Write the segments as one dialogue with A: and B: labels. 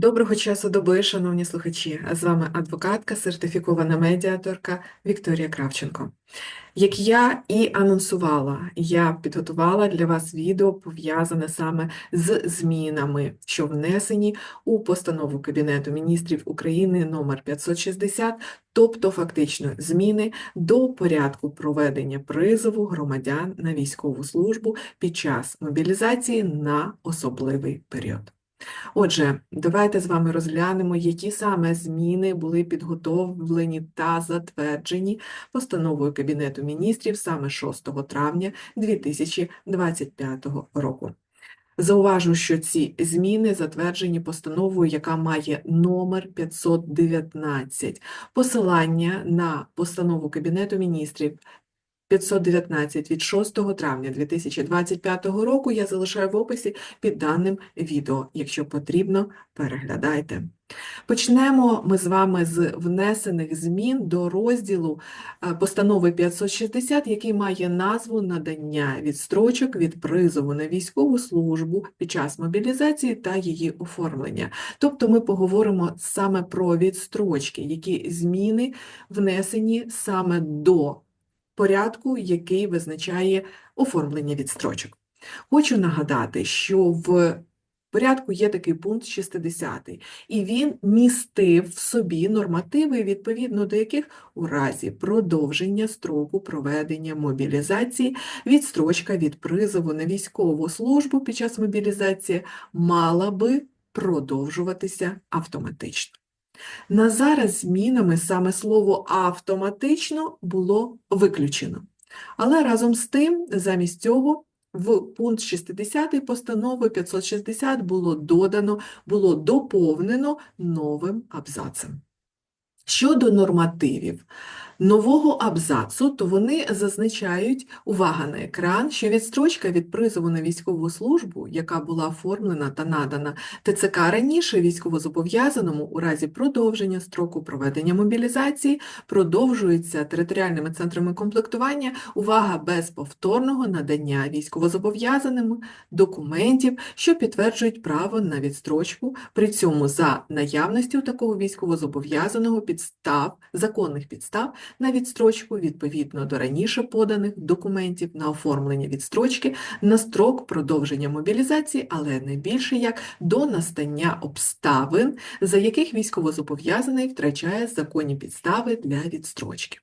A: Доброго часу доби, шановні слухачі! З вами адвокатка, сертифікована медіаторка Вікторія Кравченко. Як я і анонсувала, я підготувала для вас відео пов'язане саме з змінами, що внесені у постанову Кабінету міністрів України номер 560, тобто фактично зміни до порядку проведення призову громадян на військову службу під час мобілізації на особливий період. Отже, давайте з вами розглянемо, які саме зміни були підготовлені та затверджені постановою Кабінету міністрів саме 6 травня 2025 року. Зауважу, що ці зміни затверджені постановою, яка має номер 519. Посилання на постанову Кабінету міністрів 519 від 6 травня 2025 року я залишаю в описі під даним відео. Якщо потрібно, переглядайте. Почнемо ми з вами з внесених змін до розділу е, постанови 560, який має назву надання відстрочок від призову на військову службу під час мобілізації та її оформлення. Тобто ми поговоримо саме про відстрочки, які зміни внесені саме до порядку, який визначає оформлення відстрочок. Хочу нагадати, що в порядку є такий пункт 60, і він містив в собі нормативи, відповідно до яких у разі продовження строку проведення мобілізації відстрочка від призову на військову службу під час мобілізації мала би продовжуватися автоматично. На зараз змінами саме слово автоматично було виключено. Але разом з тим, замість цього, в пункт 60 постанови 560 було додано, було доповнено новим абзацем. Щодо нормативів нового абзацу, то вони зазначають, увага на екран, що відстрочка від призову на військову службу, яка була оформлена та надана ТЦК раніше військовозобов'язаному у разі продовження строку проведення мобілізації, продовжується територіальними центрами комплектування, увага без повторного надання військовозобов'язаним документів, що підтверджують право на відстрочку, при цьому за наявністю такого військовозобов'язаного підстав, законних підстав на відстрочку відповідно до раніше поданих документів на оформлення відстрочки на строк продовження мобілізації, але не більше як до настання обставин, за яких військовозобов'язаний втрачає законні підстави для відстрочки.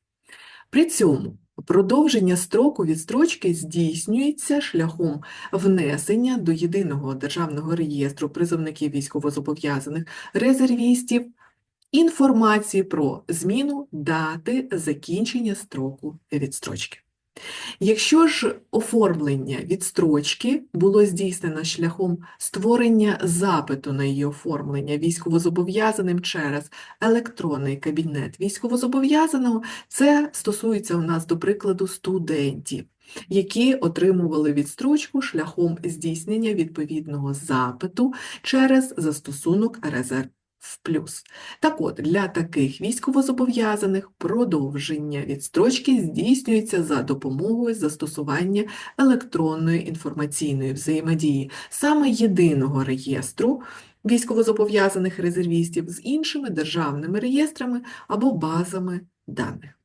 A: При цьому Продовження строку відстрочки здійснюється шляхом внесення до Єдиного державного реєстру призовників військовозобов'язаних резервістів інформації про зміну дати закінчення строку відстрочки. Якщо ж оформлення відстрочки було здійснено шляхом створення запиту на її оформлення військовозобов'язаним через електронний кабінет військовозобов'язаного, це стосується у нас, до прикладу, студентів, які отримували відстрочку шляхом здійснення відповідного запиту через застосунок резерв в плюс. Так от, для таких військовозобов'язаних продовження відстрочки здійснюється за допомогою застосування електронної інформаційної взаємодії, саме єдиного реєстру військовозобов'язаних резервістів з іншими державними реєстрами або базами даних.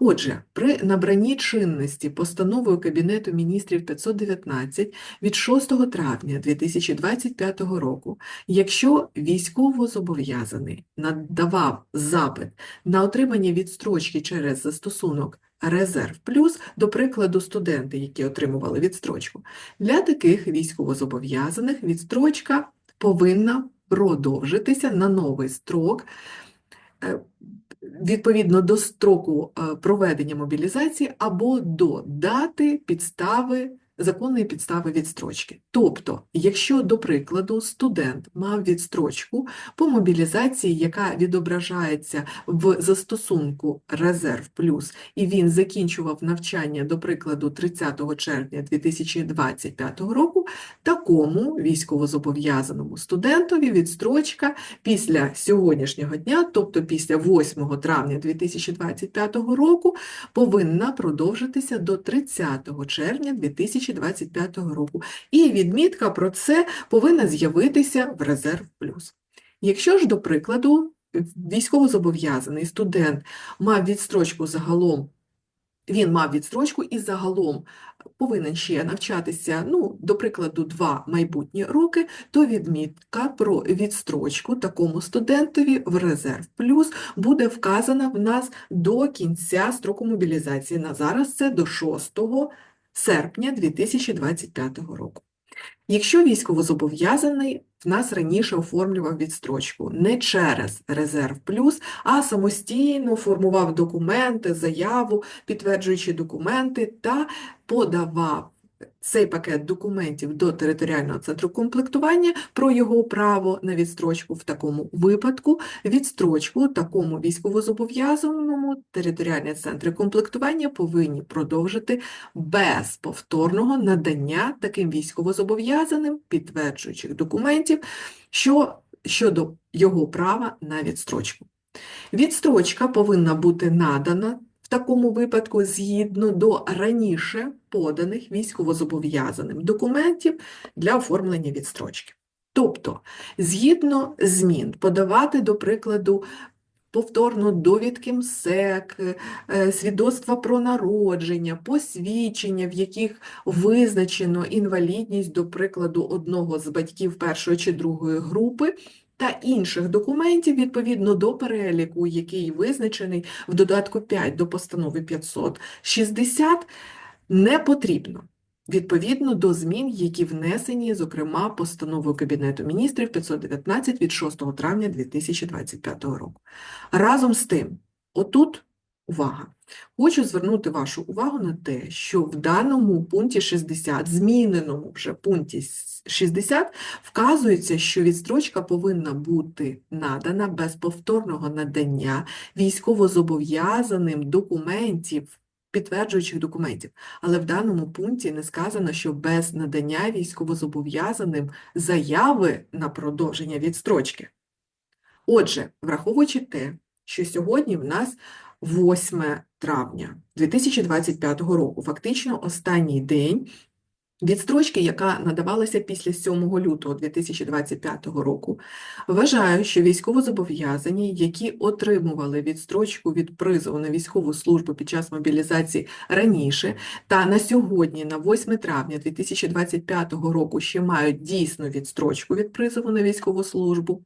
A: Отже, при набранні чинності постановою Кабінету міністрів 519 від 6 травня 2025 року, якщо військовозобов'язаний надавав запит на отримання відстрочки через застосунок Резерв плюс, до прикладу, студенти, які отримували відстрочку, для таких військовозобов'язаних відстрочка повинна продовжитися на новий строк е, відповідно до строку е, проведення мобілізації або до дати підстави, законної підстави відстрочки. Тобто, якщо, до прикладу, студент мав відстрочку по мобілізації, яка відображається в застосунку Резерв Плюс, і він закінчував навчання, до прикладу, 30 червня 2025 року, такому військовозобов'язаному студентові відстрочка після сьогоднішнього дня, тобто після 8 травня 2025 року, повинна продовжитися до 30 червня 2025 року. І відмітка про це повинна з'явитися в резерв плюс. Якщо ж, до прикладу, військовозобов'язаний студент мав відстрочку загалом, він мав відстрочку і загалом повинен ще навчатися, ну, до прикладу, два майбутні роки, то відмітка про відстрочку такому студентові в резерв плюс буде вказана в нас до кінця строку мобілізації. На зараз це до 6 серпня 2025 року. Якщо військовозобов'язаний в нас раніше оформлював відстрочку не через резерв плюс, а самостійно формував документи, заяву, підтверджуючи документи та подавав цей пакет документів до територіального центру комплектування про його право на відстрочку в такому випадку. Відстрочку такому військовозобов'язаному територіальні центри комплектування повинні продовжити без повторного надання таким військовозобов'язаним підтверджуючих документів, що щодо його права на відстрочку. Відстрочка повинна бути надана в такому випадку згідно до раніше поданих військовозобов'язаним документів для оформлення відстрочки. Тобто, згідно змін, подавати, до прикладу, повторно довідки МСЕК, е, свідоцтва про народження, посвідчення, в яких визначено інвалідність, до прикладу, одного з батьків першої чи другої групи, та інших документів відповідно до переліку, який визначений в додатку 5 до постанови 560, не потрібно. Відповідно до змін, які внесені, зокрема, постановою Кабінету міністрів 519 від 6 травня 2025 року. Разом з тим, отут увага. Хочу звернути вашу увагу на те, що в даному пункті 60, зміненому вже пункті 60, вказується, що відстрочка повинна бути надана без повторного надання військовозобов'язаним документів, підтверджуючих документів. Але в даному пункті не сказано, що без надання військовозобов'язаним заяви на продовження відстрочки. Отже, враховуючи те, що сьогодні в нас 8 травня 2025 року, фактично останній день відстрочки, яка надавалася після 7 лютого 2025 року, вважаю, що військовозобов'язані, які отримували відстрочку від призову на військову службу під час мобілізації раніше, та на сьогодні, на 8 травня 2025 року, ще мають дійсну відстрочку від призову на військову службу,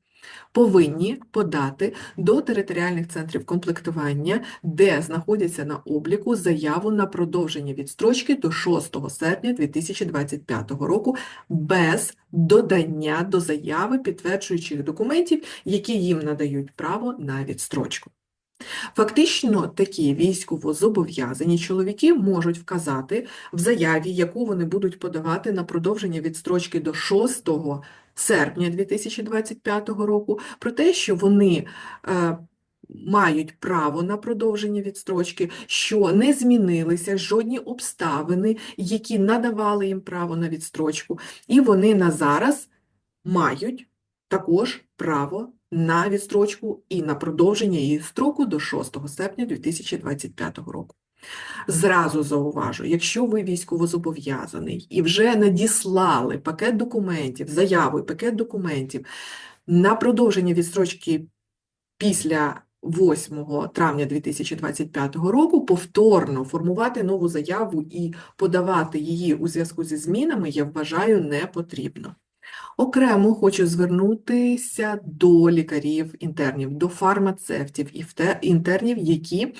A: повинні подати до територіальних центрів комплектування, де знаходяться на обліку заяву на продовження відстрочки до 6 серпня 2025 року без додання до заяви підтверджуючих документів, які їм надають право на відстрочку. Фактично, такі військовозобов'язані чоловіки можуть вказати в заяві, яку вони будуть подавати на продовження відстрочки до 6 серпня 2025 року, про те, що вони е, мають право на продовження відстрочки, що не змінилися жодні обставини, які надавали їм право на відстрочку, і вони на зараз мають також право на відстрочку і на продовження її строку до 6 серпня 2025 року. Зразу зауважу, якщо ви військовозобов'язаний і вже надіслали пакет документів, заяву пакет документів на продовження відстрочки після 8 травня 2025 року, повторно формувати нову заяву і подавати її у зв'язку зі змінами, я вважаю, не потрібно. Окремо хочу звернутися до лікарів-інтернів, до фармацевтів і інтернів, які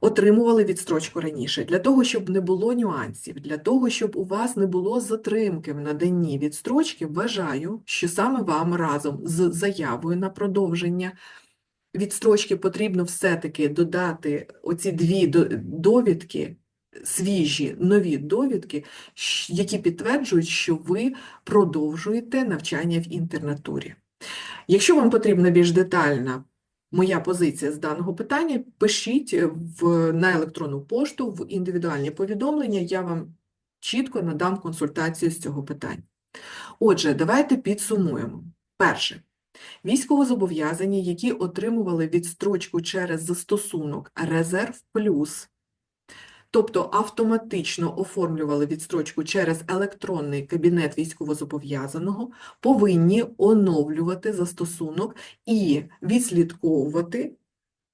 A: отримували відстрочку раніше, для того, щоб не було нюансів, для того, щоб у вас не було затримки в наданні відстрочки, вважаю, що саме вам разом з заявою на продовження відстрочки потрібно все-таки додати оці дві довідки, свіжі нові довідки, які підтверджують, що ви продовжуєте навчання в інтернатурі. Якщо вам потрібна більш детальна моя позиція з даного питання, пишіть в, на електронну пошту, в індивідуальні повідомлення, я вам чітко надам консультацію з цього питання. Отже, давайте підсумуємо. Перше. Військовозобов'язані, які отримували відстрочку через застосунок Резерв Плюс, тобто автоматично оформлювали відстрочку через електронний кабінет військовозобов'язаного, повинні оновлювати застосунок і відслідковувати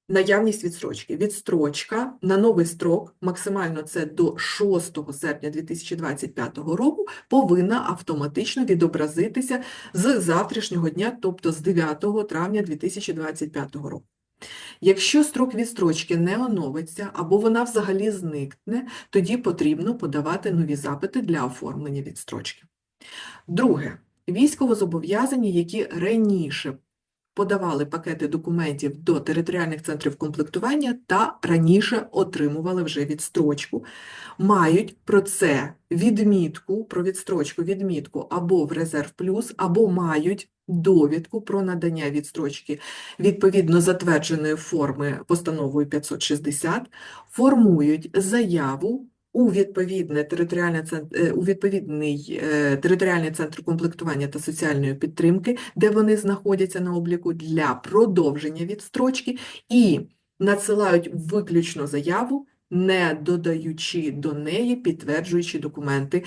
A: наявність відстрочки. Відстрочка на новий строк, максимально це до 6 серпня 2025 року, повинна автоматично відобразитися з завтрашнього дня, тобто з 9 травня 2025 року. Якщо строк відстрочки не оновиться або вона взагалі зникне, тоді потрібно подавати нові запити для оформлення відстрочки. Друге, військовозобов'язані, які раніше подавали пакети документів до територіальних центрів комплектування та раніше отримували вже відстрочку, мають про це відмітку, про відстрочку відмітку або в резерв плюс, або мають довідку про надання відстрочки відповідно затвердженої форми постановою 560, формують заяву у відповідне територіальне е, у відповідний е, територіальний центр комплектування та соціальної підтримки, де вони знаходяться на обліку для продовження відстрочки, і надсилають виключно заяву, не додаючи до неї підтверджуючі документи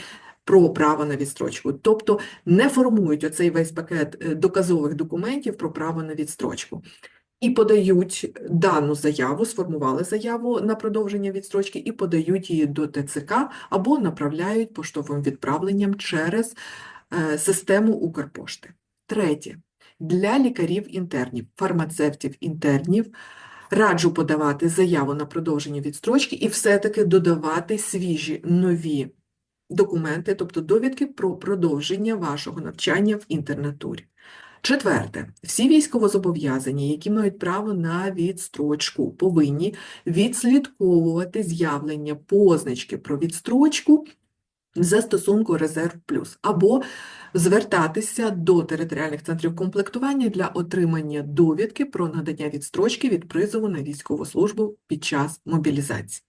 A: про право на відстрочку. Тобто не формують оцей весь пакет е, доказових документів про право на відстрочку. І подають дану заяву, сформували заяву на продовження відстрочки і подають її до ТЦК або направляють поштовим відправленням через е, систему Укрпошти. Третє. Для лікарів-інтернів, фармацевтів-інтернів раджу подавати заяву на продовження відстрочки і все-таки додавати свіжі нові документи, тобто довідки про продовження вашого навчання в інтернатурі. Четверте, всі військовозобов'язані, які мають право на відстрочку, повинні відслідковувати з'явлення позначки про відстрочку в застосунку Резерв Плюс або звертатися до територіальних центрів комплектування для отримання довідки про надання відстрочки від призову на військову службу під час мобілізації.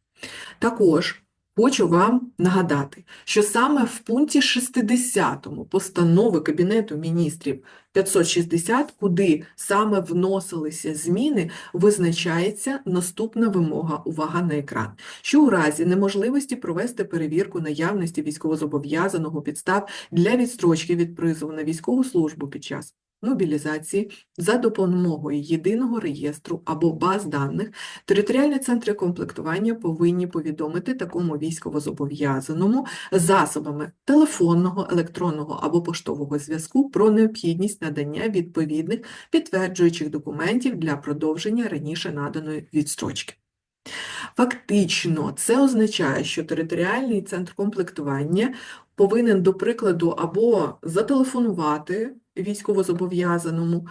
A: Також Хочу вам нагадати, що саме в пункті 60 постанови Кабінету міністрів 560, куди саме вносилися зміни, визначається наступна вимога. «Увага на екран», що у разі неможливості провести перевірку наявності військовозобов'язаного підстав для відстрочки від призову на військову службу під час мобілізації за допомогою єдиного реєстру або баз даних, територіальні центри комплектування повинні повідомити такому військовозобов'язаному засобами телефонного, електронного або поштового зв'язку про необхідність надання відповідних підтверджуючих документів для продовження раніше наданої відстрочки. Фактично, це означає, що територіальний центр комплектування повинен, до прикладу, або зателефонувати військовозобов'язаному,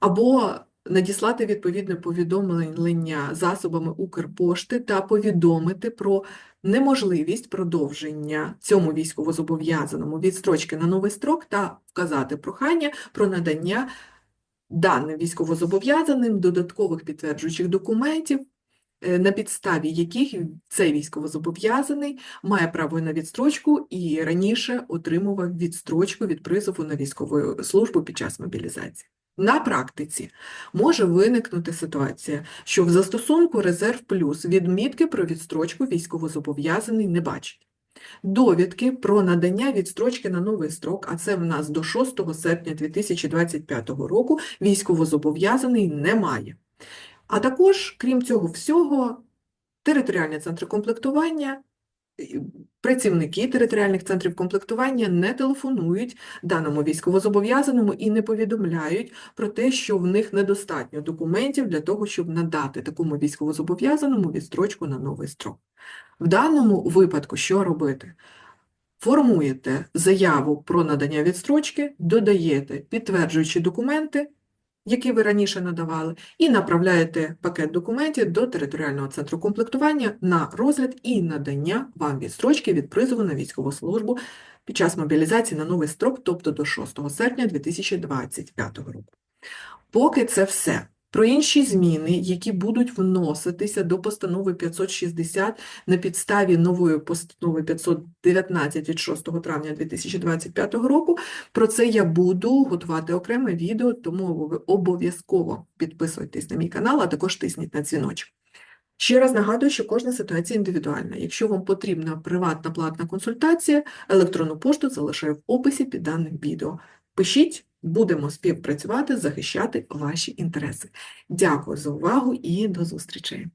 A: або надіслати відповідне повідомлення засобами Укрпошти та повідомити про неможливість продовження цьому військовозобов'язаному відстрочки на новий строк та вказати прохання про надання даним військовозобов'язаним додаткових підтверджуючих документів, на підставі яких цей військовозобов'язаний має право на відстрочку і раніше отримував відстрочку від призову на військову службу під час мобілізації. На практиці може виникнути ситуація, що в застосунку Резерв Плюс відмітки про відстрочку військовозобов'язаний не бачить. Довідки про надання відстрочки на новий строк, а це в нас до 6 серпня 2025 року, військовозобов'язаний не має. А також, крім цього всього, територіальні центри комплектування, працівники територіальних центрів комплектування не телефонують даному військовозобов'язаному і не повідомляють про те, що в них недостатньо документів для того, щоб надати такому військовозобов'язаному відстрочку на новий строк. В даному випадку що робити? Формуєте заяву про надання відстрочки, додаєте підтверджуючі документи, які ви раніше надавали, і направляєте пакет документів до територіального центру комплектування на розгляд і надання вам відстрочки від призову на військову службу під час мобілізації на новий строк, тобто до 6 серпня 2025 року. Поки це все. Про інші зміни, які будуть вноситися до постанови 560 на підставі нової постанови 519 від 6 травня 2025 року, про це я буду готувати окреме відео, тому ви обов'язково підписуйтесь на мій канал, а також тисніть на дзвіночок. Ще раз нагадую, що кожна ситуація індивідуальна. Якщо вам потрібна приватна платна консультація, електронну пошту залишаю в описі під даним відео. Пишіть, будемо співпрацювати, захищати ваші інтереси. Дякую за увагу і до зустрічі!